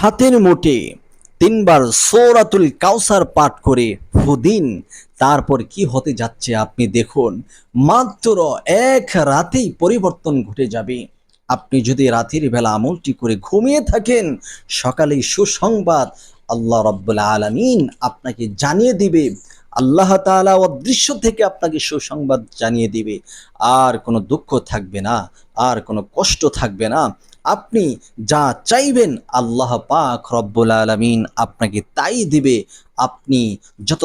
হাতের মোটে তিনবার সৌরাতুল কাউসার পাঠ করে। ফুদিন তারপর কি হতে যাচ্ছে আপনি দেখুন। মাত্র এক রাতেই পরিবর্তন ঘটে যাবে। আপনি যদি রাতের বেলা আমলটি করে ঘুমিয়ে থাকেন সকালে সুসংবাদ আল্লাহ রব্বুল আলমিন আপনাকে জানিয়ে দিবে। আল্লাহ তাআলা অদৃশ্য থেকে আপনাকে সুসংবাদ জানিয়ে দিবে। আর কোনো দুঃখ থাকবে না, আর কোনো কষ্ট থাকবে না। আপনি যা চাইবেন আল্লাহ পাক রব্বুল আলমিন আপনাকে তাই দিবে। আপনি যত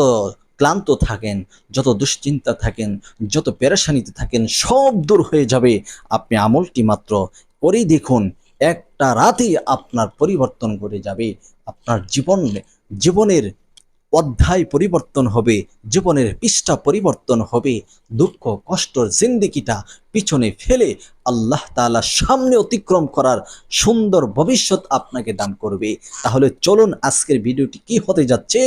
ক্লান্ত থাকেন, যত দুশ্চিন্তা থাকেন, যত পেরেশানিতে থাকেন, সব দূর হয়ে যাবে। আপনি আমলটি মাত্র করেই দেখুন, একটা রাতেই আপনার পরিবর্তন করে যাবে। আপনার জীবন, জীবনের অধ্যায় পরিবর্তন হবে, জীবনের পৃষ্ঠা পরিবর্তন হবে, দুঃখ, কষ্ট, জিন্দিগিটা পিছনে ফেলে আল্লাহ তাআলা সামনে অতিক্রম করার সুন্দর ভবিষ্যৎ আপনাকে দান করবে। তাহলে চলুন আজকের ভিডিওটি কি হতে যাচ্ছে,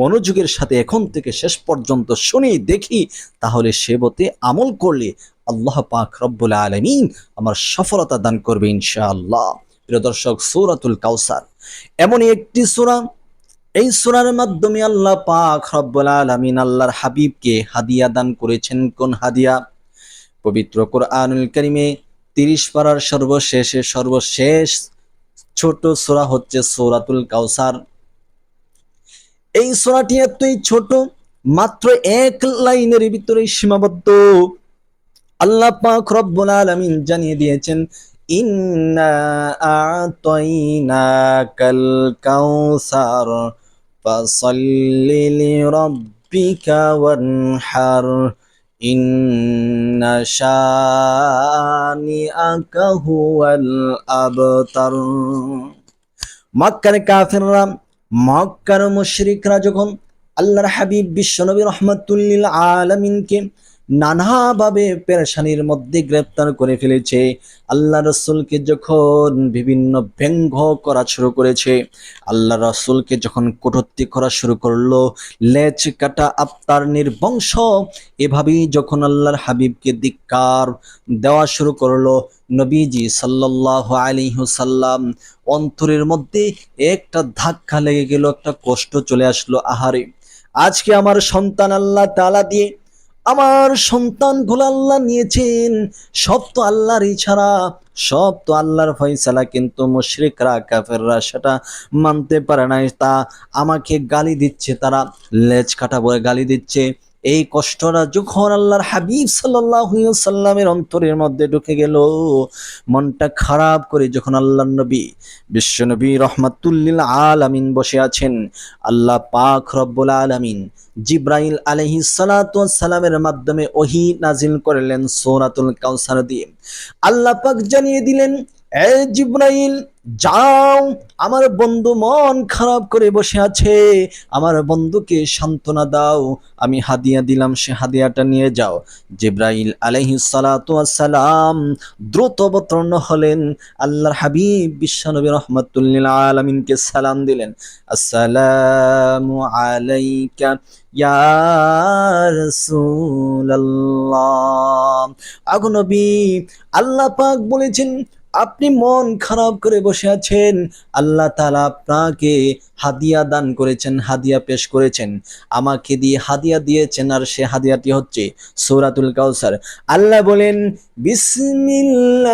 মনোযোগের সাথে এখন থেকে শেষ পর্যন্ত শুনি দেখি, তাহলে সেবতে আমল করলে আল্লাহ পাক রব্বুল আলমিন আমার সফলতা দান করবে ইনশাআল্লাহ। প্রিয় দর্শক, সূরাতুল কাউসার, এমনই একটি সূরা এই সূরার মাধ্যমে আল্লাহ পাক রব্বুল আলামিন আল্লাহর হাবিবকে হাদিয়া দান করেছেন। কোন হাদিয়া? পবিত্র কোরআনুল কারিমে তিরিশ পারার সর্বশেষে সর্বশেষ ছোট সোরা হচ্ছে সূরাতুল কাউসার এই সূরাটি এতই ছোট, মাত্র এক লাইনের ভিতরে সীমাবদ্ধ। আল্লাহ পাক রব্বুল আলামিন জানিয়ে দিয়েছেন, ইন্না আতাইনাকাল কাউসার ফাসাল্লি لربك وانحر إن شانئك هو الأبتر. মক্কার কাফেররা, মক্কার মুশরিকরা যখন আল্লাহর হাবিব বিশ্বনবী রহমতুল্লিল আলমিনকে নানাভাবে পেরেশানির মধ্যে গ্রেপ্তার করে ফেলেছে। আল্লাহ রসুলকে যখন বিভিন্ন ব্যঙ্গ করা শুরু করেছে, আল্লাহ রসুলকে যখন কটূক্তি করা শুরু করল, লেজ কাটা আত্মার নির্বংশ, এভাবেই যখন আল্লাহর হাবিবকে ধিক্কার দেওয়া শুরু করল, নবীজি সাল্লাহ আলিহুসাল্লাম অন্তরের মধ্যে একটা ধাক্কা লেগে গেল, একটা কষ্ট চলে আসলো, আহারে। আজকে আমার সন্তান আল্লাহ তালা দিয়ে আমার সন্তান সন্তানগুলো আল্লাহ নিয়েছেন। সব তো আল্লাহর ইছাড়া সব তো আল্লাহর ফয়সালা, কিন্তু মুশরিকরা, কাফেররা সেটা মানতে পারে না তা আমাকে গালি দিচ্ছে, তারা লেজ কাটা বলে গালি দিচ্ছে। এই কষ্টটা যখন আল্লাহর হাবিব সাল্লামের অন্তরের মধ্যে ঢুকে গেল, মনটা খারাপ করে যখন আল্লাহ নবী বিশ্বনবী রহমাতুল্লিল আলামিন বসে আছেন, আল্লাহ পাক রব্বুল আলামিন জিব্রাইল আলহি সালামের মাধ্যমে ওহি নাজিল করলেন সৌরাতুল কাউসার দিয়ে। আল্লাহ পাক জানিয়ে দিলেন, এ জিব্রাইল যাও, আমার বন্ধু মন খারাপ করে বসে আছে। আমার বন্ধুকে সান্ত্বনা দাও, আমি হাদিয়া দিলাম, সে হাদিয়াটা নিয়ে যাও। জিব্রাইল আলহি সালাম দ্রুত অবতরণ হলেন। আল্লাহর হাবিব বিশ্বনবী রহমতুল্লিল আলমিনকে সালাম দিলেন। আসসালামু আলাইকা আগনবী আল্লাহ পাক বলেছেন আপনি মন খারাপ করে বসে আছেন। আল্লাহ তালা আপনাকে হাদিয়া দান করেছেন, হাদিয়া পেশ করেছেন। আমাকে দিয়ে হাদিয়া দিয়েছেন আর সে হাদিয়াটি হচ্ছে সৌরাতুল কাউসার আল্লাহ বলেন বিসমিল্লাহির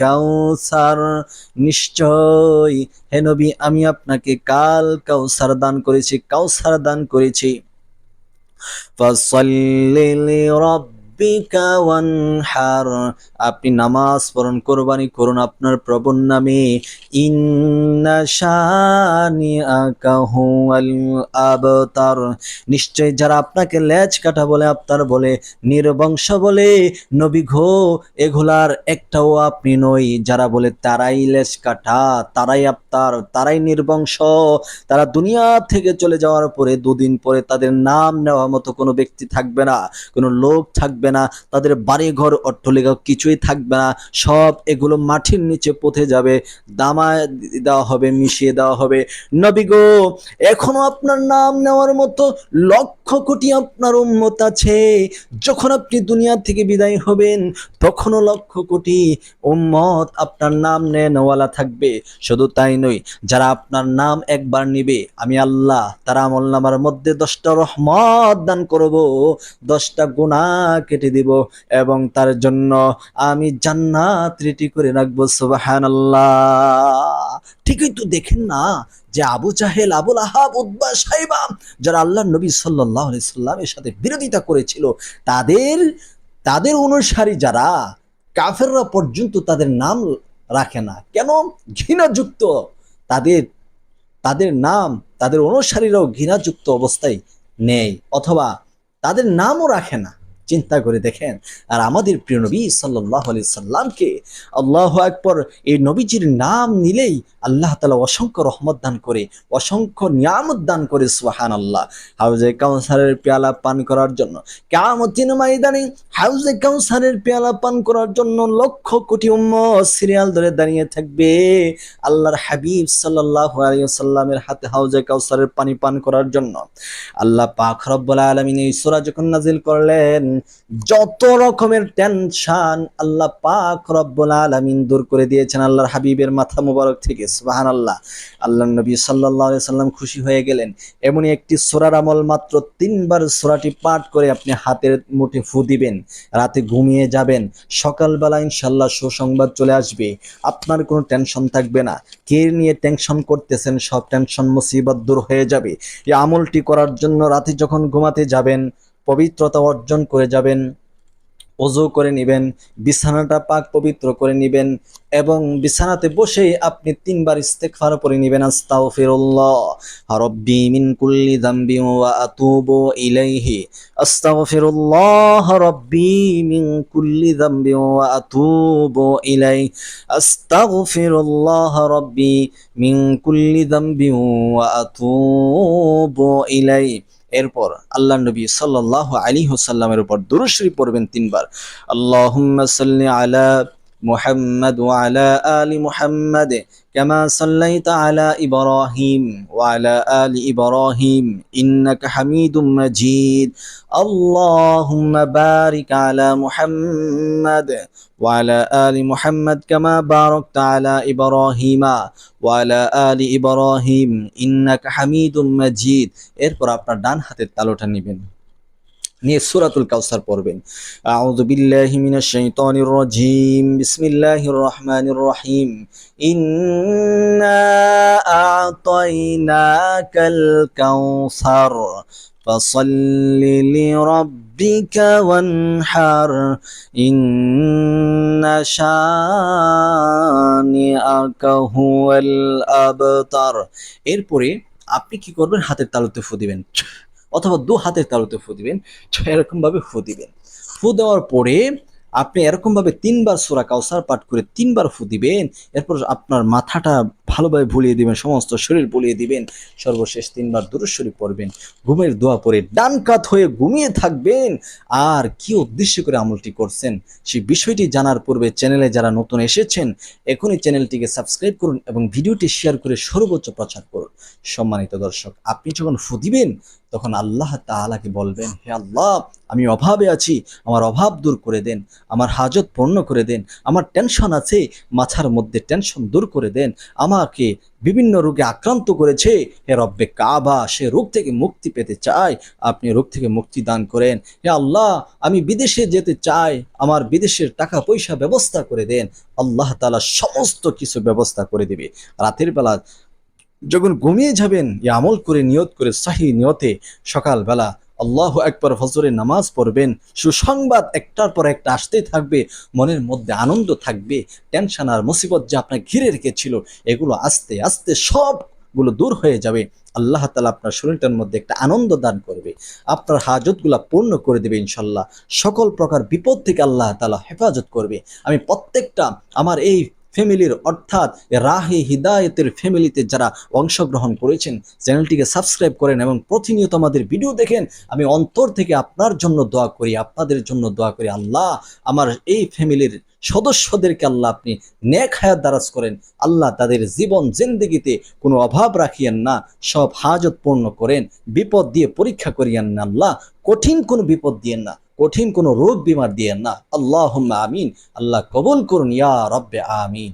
কাউসার নিশ্চয়, হে নবী, আমি আপনাকে কাল কাউসার দান করেছি কাউসার দান করেছি। আপনি নামাজ পড়ুন, কোরবানি করুন আপনার প্রভুর নামে। আবতার। নিশ্চয় যারা আপনাকে লেজ কাটা বলে, আপনার বলে, নির্বংশ বলে, নবী ঘো এগুলার একটাও আপনি নই। যারা বলে, তারাই লেজ কাটা, তারাই আপনার তারাই নির্বংশ। তারা দুনিয়া থেকে চলে যাওয়ার পরে, দুদিন পরে তাদের নাম নেওয়ার মতো কোনো ব্যক্তি থাকবে না। কোনো লোক থাকবে থাকবে না, তাদের বাড়িঘর অট্টলিকা কিছুই থাকবে না, সব এগুলো মাটির নিচে পথে যাবে দামা দেওয়া হবে, মিশিয়ে দেওয়া হবে। নবী গো, এখনও আপনার নাম নেওয়ার মতো লক্ষ কোটি আপনার উম্মত আছে। যখন আপনি দুনিয়া থেকে বিদায় হবেন, তখনও লক্ষ কোটি উম্মত আপনার নাম নেওয়ালা থাকবে। শুধু তাই নয়, যারা আপনার নাম একবার নিবে, আমি আল্লাহ, তারা আমল নামার মধ্যে দশটা রহমত দান করব, দশটা গুণা কেটে দিব এবং তার জন্য আমি জান্নাত রেডি করে রাখব সুবাহান ঠিকই তো দেখেন না যে আবু জাহেল আবুল আহাব উদ্বা সাহেবা যারা আল্লাহ নবী সাল্লাহ সাল্লামের সাথে বিরোধিতা করেছিল, তাদের তাদের অনুসারী যারা কাফেররা পর্যন্ত তাদের নাম রাখে না। কেন? ঘৃণাযুক্ত। তাদের তাদের নাম, তাদের অনুসারীরাও ঘৃণাযুক্ত অবস্থায় নেই, অথবা তাদের নামও রাখে না। চিন্তা করে দেখেন। আর আমাদের প্রিয় নবী সাল্লাহ আলি সাল্লামকে আল্লাহ একপর এই নবীজির নাম নিলেই আল্লাহ তালা অসংখ্য রহমত দান করে, অসংখ্য নিয়ামত দান করে সুহান আল্লাহ হাউজে কাউসারের পেয়ালা পান করার জন্য কেমন ময়দানে হাউজে কাউসারের পেয়ালা পান করার জন্য লক্ষ কোটি উম্ম সিরিয়াল ধরে দাঁড়িয়ে থাকবে। আল্লাহর হাবিব সাল্লাহ আলিয়াল্লামের হাতে হাউজে কাউসারের পানি পান করার জন্য। আল্লাহ পাক আলমিন সূরা যখন নাজিল করলেন যত রকমের টেনশন আল্লাহ পাক রব্বুল আলমিন দূর করে দিয়েছেন আল্লাহর হাবিবের মাথা মুবারক থেকে সুবাহান আল্লাহ আল্লাহ নবী সাল্লাহ সাল্লাম খুশি হয়ে গেলেন। এমনই একটি সোরার আমল মাত্র তিনবার সোরাটি পাঠ করে আপনি হাতের মুঠে ফু দিবেন, রাতে ঘুমিয়ে যাবেন, সকালবেলা ইনশাল্লাহ সুসংবাদ চলে আসবে। আপনার কোনো টেনশন থাকবে না। কে নিয়ে টেনশন করতেছেন, সব টেনশন মুসিবত দূর হয়ে যাবে। এই আমলটি করার জন্য রাতে যখন ঘুমাতে যাবেন পবিত্রতা অর্জন করে যাবেন, অজু করে নেবেন, বিছানাটা পাক পবিত্র করে নেবেন এবং বিছানাতে বসে আপনি তিনবার ইস্তেগফার পড়ে নেবেন, আস্তাগফিরুল্লাহ, রব্বি মিন কুল্লি যামবি ওয়া আতুবু ইলাইহি, আস্তাগফিরুল্লাহ, রব্বি মিন কুল্লি যামবি ওয়া আতুবু ইলাইহি, আস্তাগফিরুল্লাহ, রব্বি মিন কুল্লি যামবি ওয়া আতুবু ইলাইহি। এরপর আল্লাহ নবী সাল্লাহ আলী হুসাল্লামের উপর দুরুশ্রী পড়বেন তিনবার। আল্লাহ আলা মুহাম্মদ ওয়া আলা আলি মুহাম্মদ كما صليت على إبراهيم وعلى آل إبراهيم إنك حميد مجيد اللهم بارك على محمد وعلى آل محمد كما باركت على إبراهيم وعلى آل إبراهيم إنك حميد مجيد এরপর আপনার ডান হাতের তালুটা নেবেন নিয়ে সূরাতুল কাউসার পড়বেন আউযু বিল্লাহি মিনাশ শাইতানির রাজিম বিসমিল্লাহির রহমানির রহিম ইন্না আ'তাইনাকাল কাউসার فصل لربك وانحر إن شانئك هو الأبتر এরপরে আপনি কি করবেন হাতের তালুতে ফু দিবেন অথবা দু হাতের তালুতে ফু দিবেন এরকম ভাবে ফু দিবেন। ফু দেওয়ার পরে আপনি এরকমভাবে তিনবার সুরা কাউসার পাঠ করে তিনবার ফু দিবেন, এরপর আপনার মাথাটা ভালোভাবে ভুলিয়ে দিবেন, সমস্ত শরীর ভুলিয়ে দিবেন, সর্বশেষ তিনবার দুরুশ্বরী পড়বেন, ঘুমের দোয়া পরে ডান কাত হয়ে ঘুমিয়ে থাকবেন। আর কি উদ্দেশ্য করে আমলটি করছেন, সেই বিষয়টি জানার পূর্বে চ্যানেলে যারা নতুন এসেছেন, এখনই চ্যানেলটিকে সাবস্ক্রাইব করুন এবং ভিডিওটি শেয়ার করে সর্বোচ্চ প্রচার করুন। সম্মানিত দর্শক, আপনি যখন ফু দিবেন, তখন আল্লাহ তাআলাকে বলবেন, হে আল্লাহ, আমি অভাবে আছি, আমার অভাব দূর করে দেন, আমার হাজত পূর্ণ করে দেন, আমার টেনশন আছে, মাথার মধ্যে টেনশন দূর করে দেন আমাকে বিভিন্ন রোগে আক্রান্ত করেছে। হে রব্বে কাবা, সে রোগ থেকে মুক্তি পেতে চায়। আপনি রোগ থেকে মুক্তি দান করেন। হে আল্লাহ, আমি বিদেশে যেতে চাই। আমার বিদেশের টাকা পয়সা ব্যবস্থা করে দেন। আল্লাহ তালা সমস্ত কিছু ব্যবস্থা করে দেবে। রাতের বেলা যখন ঘুমিয়ে যাবেন, এই আমল করে, নিয়ত করে, সাহি নিয়তে সকালবেলা আল্লাহ একবার ফজরের নামাজ পড়বেন, সুসংবাদ একটার পর একটা আসতেই থাকবে, মনের মধ্যে আনন্দ থাকবে টেনশন আর মুসিবত যে আপনার ঘিরে রেখেছিল, এগুলো আস্তে আস্তে সবগুলো দূর হয়ে যাবে। আল্লাহ তালা আপনার শরীরটার মধ্যে একটা আনন্দ দান করবে, আপনার হাজতগুলা পূর্ণ করে দেবে ইনশাল্লাহ সকল প্রকার বিপদ থেকে আল্লাহ তালা হেফাজত করবে। আমি প্রত্যেকটা আমার এই ফ্যামিলির, অর্থাৎ রাহে হিদায়তের ফ্যামিলিতে যারা অংশগ্রহণ করেছেন, চ্যানেলটিকে সাবস্ক্রাইব করেন এবং প্রতিনিয়ত আমাদের ভিডিও দেখেন, আমি অন্তর থেকে আপনার জন্য দোয়া করি, আপনাদের জন্য দোয়া করি। আল্লাহ, আমার এই ফ্যামিলির সদস্যদেরকে আল্লাহ আপনি নেক হায়াত দারাজ করেন। আল্লাহ তাদের জীবন, জিন্দিগিতে কোনো অভাব রাখিয়েন না, সব হাজত পূর্ণ করেন। বিপদ দিয়ে পরীক্ষা করিয়েন না, আল্লাহ। কঠিন কোনো বিপদ দিয়েন না। কঠিন কোনো রোগ বিমার দিয়েন না। আল্লাহ আমিন। আল্লাহ কবুল করুন ইয়া রব্বে আমিন।